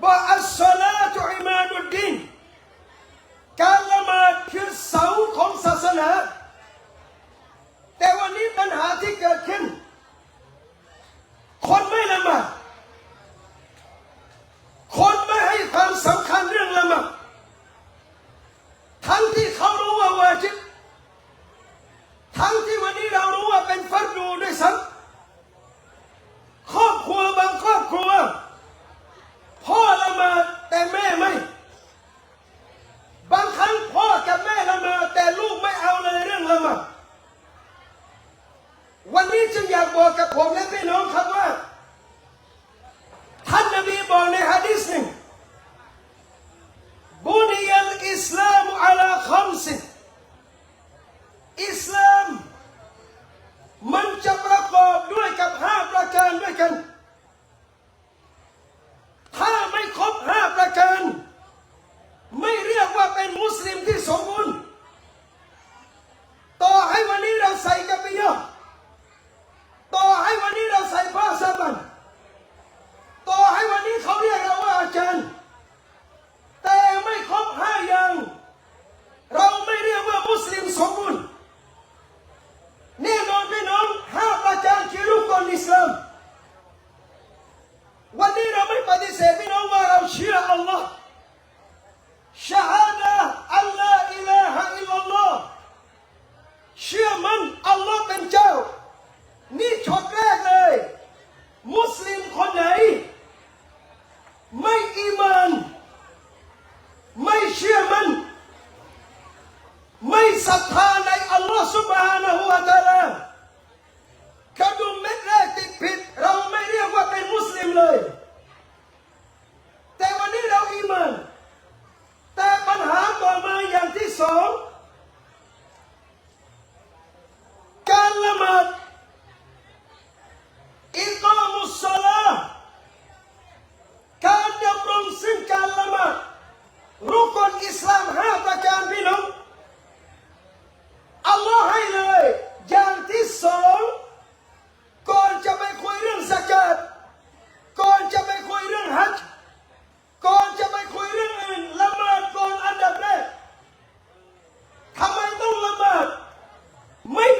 But I มะวันนี้จึงอยากบอกกับผมและพี่น้องครับว่า ท่านนบีบอกในฮะดีษหนึ่งบุนียลอิสลามอัลาคมสิอิสลาม มันจะประกอบด้วยกับห้าประการด้วยกัน สลามวันนี้เราไม่ปฏิเสธพี่น้องว่าเราเชื่ออัลลอฮ์ชาฮาดอัลลอฮ์อิลาฮะอิลลัลลอฮ์เชื่อมันอัลลอฮ์เป็นเจ้า นี่ช็อตแรกเลย มุสลิมคนไหน ไม่อีมาน ไม่เชื่อมัน ไม่ศรัทธา Wait,